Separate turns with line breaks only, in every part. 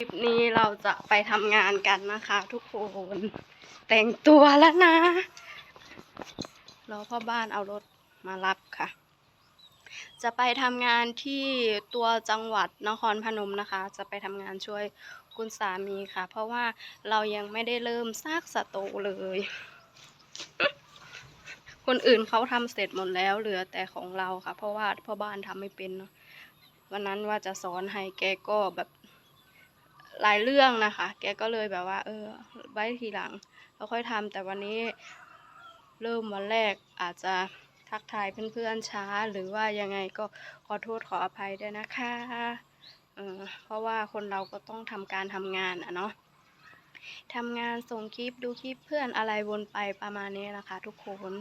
คลิปนี้เราจะไปทำงานกันนะคะ ทุกคนแต่งตัวแล้วนะรอพ่อบ้านเอารถมารับค่ะ จะไปทำงานที่ตัวจังหวัดนครพนมนะคะ จะไปทำงานช่วยคุณสามีค่ะ เพราะว่าเรายังไม่ได้เริ่มซากสตูเลย คนอื่นเขาทำเสร็จหมดแล้วเหลือแต่ของเราค่ะ เพราะว่าพ่อบ้านทำไม่เป็นวันนั้นว่าจะสอนให้แกก็แบบ หลายเรื่องนะคะ แกก็เลยแบบว่า เออ ไว้ทีหลังเราค่อยทำแต่วันนี้เริ่มวันแรกอาจจะทักทายเพื่อนๆช้า หรือว่ายังไงก็ขอโทษขออภัยด้วยนะคะเออเพราะว่าคนเราก็ต้องทำการทำงานอะเนาะทำงานส่งคลิปดูคลิปเพื่อนอะไรวนไปประมาณนี้นะคะ ทุกคน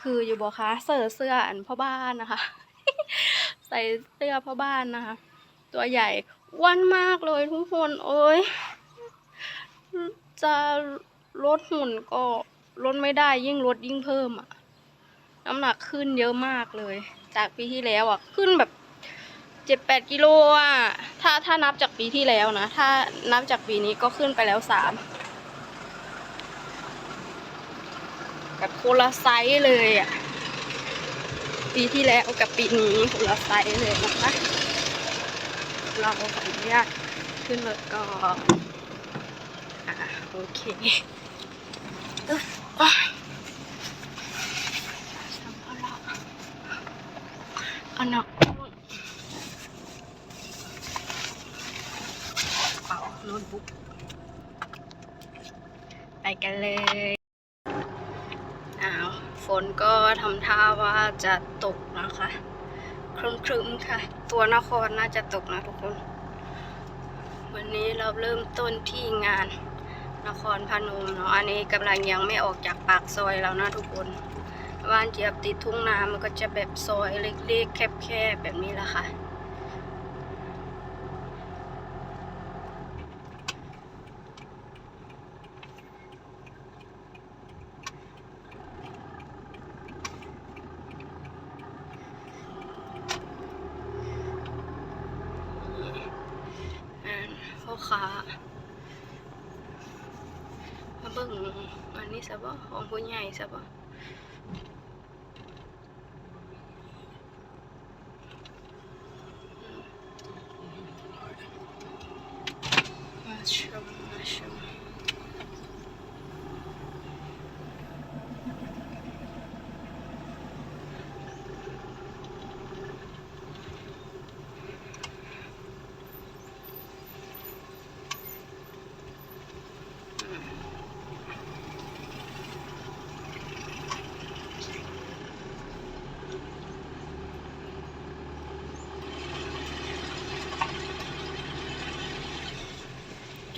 คืออยู่บอคะเสื้อเสื้ออันพ่อบ้านนะคะ ใส่เสื้อพ่อบ้านนะคะ ตัวใหญ่อ้วนมากเลยทุกคนโอ้ยจะลดหุ่นก็ลดไม่ได้ยิ่งลดยิ่งเพิ่มอะน้ำหนักขึ้นเยอะมากเลย จากปีที่แล้วอะขึ้นแบบเจ็ดแปดกิโลอะถ้าถ้านับจากปีที่แล้วนะ ถ้านับจากปีนี้ก็ขึ้นไปแล้วสามแบบโคนละไซส์เลยอะปีที่แล้วกับปีนี้โคนละไซส์เลยนะคะ เราขออนุญาตขึ้นรถก่อนอะโอเคเอ้ยโอ๊ยสัมภาระเอาหนักเป่าโน้ตบุ๊กไปกันเลยอ้าวฝนก็ทำท่าว่าจะตกนะคะ ครึ้มๆค่ะ ตัวนครน่าจะตกนะทุกคน วันนี้เราเริ่มต้นที่งานนครพนมเนาะ อันนี้กำลังยังไม่ออกจากปากซอยแล้วนะทุกคนบ้านเจียบติดทุ่งนามันก็จะแบบซอยเล็กๆ แคบๆ แบบนี้แหละค่ะ อ่า พ่อค้ามาเบิ่งอันนี้ซะบ่ของผู้ใหญ่ซะบ่มาชมมาชมเ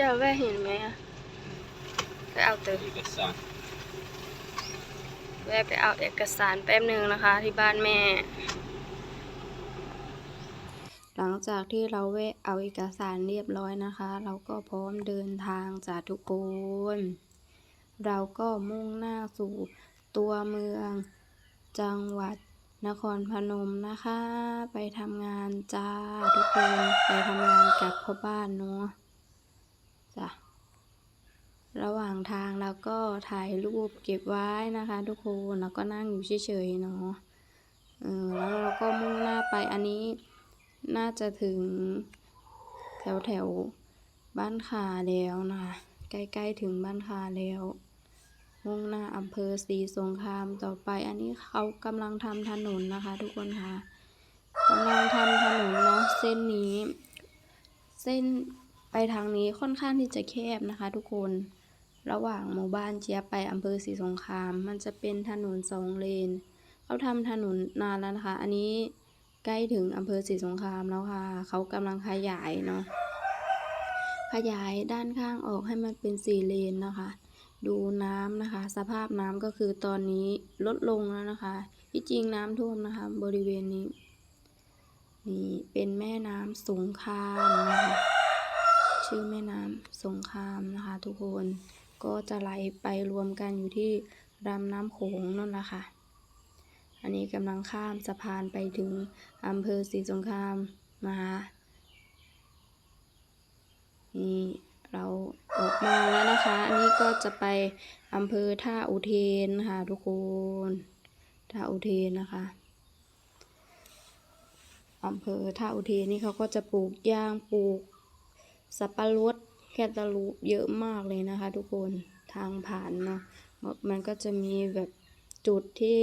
จ้าแว่เห็นไหมอะไปเอาเติม
เอกสาร
แวะไปเอาเอกสารแป๊บหนึ่งนะคะ ที่บ้านแม่ หลังจากที่เราแวะเอาเอกสารเรียบร้อยนะคะ เราก็พร้อมเดินทางจากทุกคน เราก็มุ่งหน้าสู่ตัวเมือง จังหวัดนครพนมนะคะ ไปทำงานจ้าทุกคน ไปทำงานกับพ่อบ้านเนาะ ระหว่างทางเราก็ถ่ายรูปเก็บไว้นะคะ ทุกคนแล้วก็นั่งอยู่เฉยๆเนาะเออแล้วเราก็มุ่งหน้าไปอันนี้น่าจะถึงแถวแถวๆบ้านคาแล้วนะคะใกล้ๆถึงบ้านคาแล้ว มุ่งหน้าอำเภอศรีสงครามต่อไป อันนี้เขากำลังทำถนนนะคะ ทุกคนค่ะกำลังทำถนนเนาะเส้นนี้ เส้นไปทางนี้ค่อนข้างที่จะแคบนะคะ ทุกคน ระหว่างหมู่บ้านเจียไปอำเภอศรีสงคราม มันจะเป็นถนนสองเลน เขาทำถนนนานแล้วนะคะ อันนี้ใกล้ถึงอำเภอศรีสงครามแล้วค่ะ เขากำลังขยายเนาะ ขยายด้านข้างออกให้มันเป็นสี่เลนนะคะ ดูน้ำนะคะ สภาพน้ำก็คือตอนนี้ลดลงแล้วนะคะ ที่จริงน้ำท่วมนะคะ บริเวณนี้ นี่เป็นแม่น้ำสงครามนะคะ ชื่อแม่น้ำสงครามนะคะ ทุกคน ก็จะไหลไปรวมกันอยู่ที่ลำน้ำโขงนั่นแหละค่ะ อันนี้กำลังข้ามสะพานไปถึงอำเภอศรีสงครามนะคะนี่เราออกมาแล้วนะคะ อันนี้ก็จะไปอำเภอท่าอุเทนค่ะทุกคนท่าอุเทนนะคะอำเภอท่าอุเทนนี่เขาก็จะปลูกยางปลูกสับปะรด แคตตาลูปเยอะมากเลยนะคะ ทุกคนทางผ่านเนาะมันก็จะมีแบบจุดที่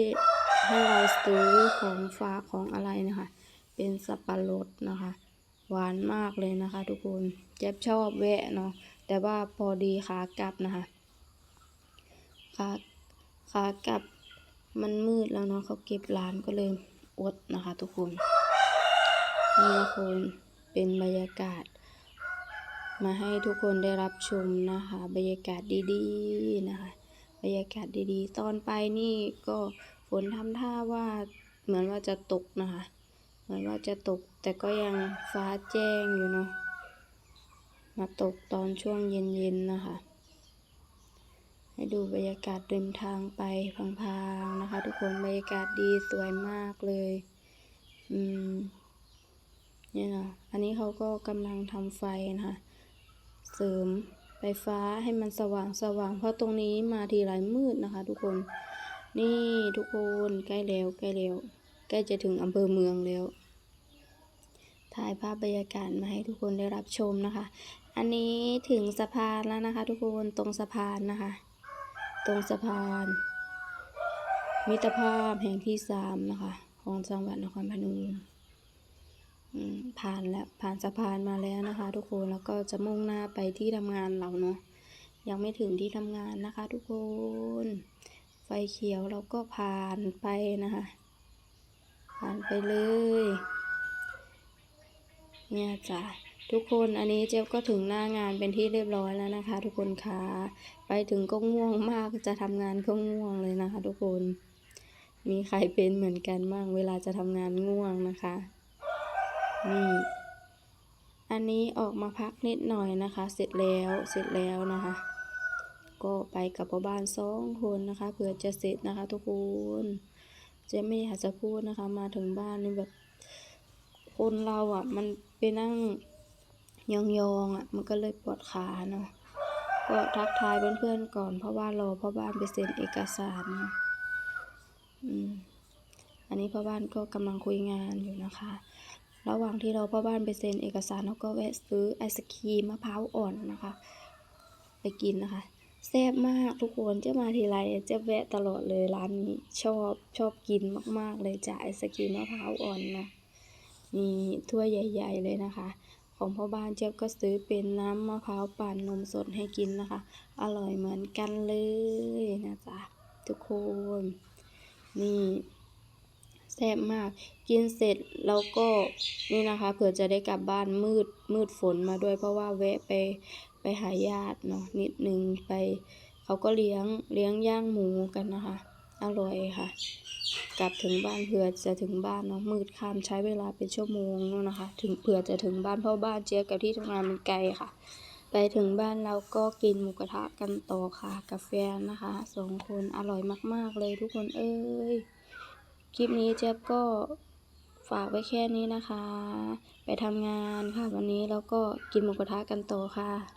ให้เราซื้อของฝากของอะไรนะคะ เป็นสับปะรดนะคะ หวานมากเลยนะคะ ทุกคนเจ็บชอบแวะเนาะแต่ว่าพอดีขากลับนะคะขาขากลับมันมืดแล้วเนาะเขาเก็บร้านก็เลยอดนะคะ ทุกคนนี่นะคนเป็นบรรยากาศ มาให้ทุกคนได้รับชมนะคะ บรรยากาศดีๆนะคะ บรรยากาศดีๆ ตอนไปนี่ก็ฝนทำท่าว่าเหมือนว่าจะตกนะคะ เหมือนว่าจะตกแต่ก็ยังฟ้าแจ้งอยู่เนาะมาตกตอนช่วงเย็นๆนะคะ ให้ดูบรรยากาศริมทางไปพางๆนะคะ ทุกคนบรรยากาศดีสวยมากเลย อืมนี่นะอันนี้เขาก็กำลังทำไฟนะคะ เสริมไฟฟ้าให้มันสว่างสว่าง เพราะตรงนี้มาทีไรมืดนะคะ ทุกคน นี่ทุกคนใกล้แล้วใกล้แล้วใกล้จะถึงอำเภอเมืองแล้ว ถ่ายภาพบรรยากาศมาให้ทุกคนได้รับชมนะคะ อันนี้ถึงสะพานแล้วนะคะ ทุกคนตรงสะพานนะคะ ตรงสะพาน มิตรภาพแห่งที่สามนะคะ ของจังหวัดนครพนมอืม ผ่านแล้วผ่านสะพานมาแล้วนะคะ ทุกคนแล้วก็จะมุ่งหน้าไปที่ทำงานเราเนาะยังไม่ถึงที่ทำงานนะคะ ทุกคน ไฟเขียวเราก็ผ่านไปนะคะ ผ่านไปเลยเนี่ยจ้ะทุกคนอันนี้เจ๊ก็ถึงหน้างานเป็นที่เรียบร้อยแล้วนะคะ ทุกคนคะไปถึงก็ง่วงมากจะทำงานก็ง่วงเลยนะคะ ทุกคน มีใครเป็นเหมือนกันบ้างเวลาจะทำงานง่วงนะคะ นี่ อันนี้ออกมาพักนิดหน่อยนะคะ เสร็จแล้วเสร็จแล้วนะคะ ก็ไปกับพ่อบ้านสองคนนะคะเผื่อจะเสร็จนะคะ ทุกคนเจ๊ไม่อยากจะพูดนะคะ มาถึงบ้านนี่แบบ คนเราอะ มันไปนั่งยองๆอะ มันก็เลยปวดขาเนาะก็ทักทายเพื่อนๆก่อน เพราะว่ารอพ่อบ้านไปเซ็นเอกสารนะอืมอันนี้พ่อบ้านก็กำลังคุยงานอยู่นะคะ ระหว่างที่เราพ่อบ้านไปเซ็นเอกสารเราก็แวะซื้อไอศครีมมะพร้าวอ่อนนะคะ ไปกินนะคะแซ่บมากทุกคนจะมาทีไรจะแวะตลอดเลยร้านนี้ชอบชอบกินมาก ๆ เลยจ้ะไอศครีมมะพร้าวอ่อนนะมีถ้วยใหญ่ ๆ เลยนะคะ ของพ่อบ้านเจ๊บก็ซื้อเป็นน้ำมะพร้าวปั่นนมสดให้กินนะคะ อร่อยเหมือนกันเลยนะจ๊ะทุกคนนี่ แซ่บมาก กินเสร็จแล้วก็นี่นะคะเผื่อจะได้กลับบ้านมืดมืดฝนมาด้วย เพราะว่าแวะไปไปหาญาติเนาะนิดนึงไป เขาก็เลี้ยงเลี้ยงย่างหมูกันนะคะ อร่อยค่ะ กลับถึงบ้านเผื่อจะถึงบ้านเนาะมืดค่ำใช้เวลาเป็นชั่วโมงเนาะนะคะ ถึงเผื่อจะถึงบ้านเพราะบ้านเจี๊ยบกับที่ทำงานมันไกลค่ะ ไปถึงบ้านเราก็กินหมูกระทะกันต่อค่ะกาแฟนนะคะสองคนอร่อยมาก ๆเลยทุกคนเอ้ย คลิปนี้เจ๊ยบก็ฝากไว้แค่นี้นะคะ ไปทำงานค่ะวันนี้แล้วก็กินหมูกระทะกันต่อค่ะ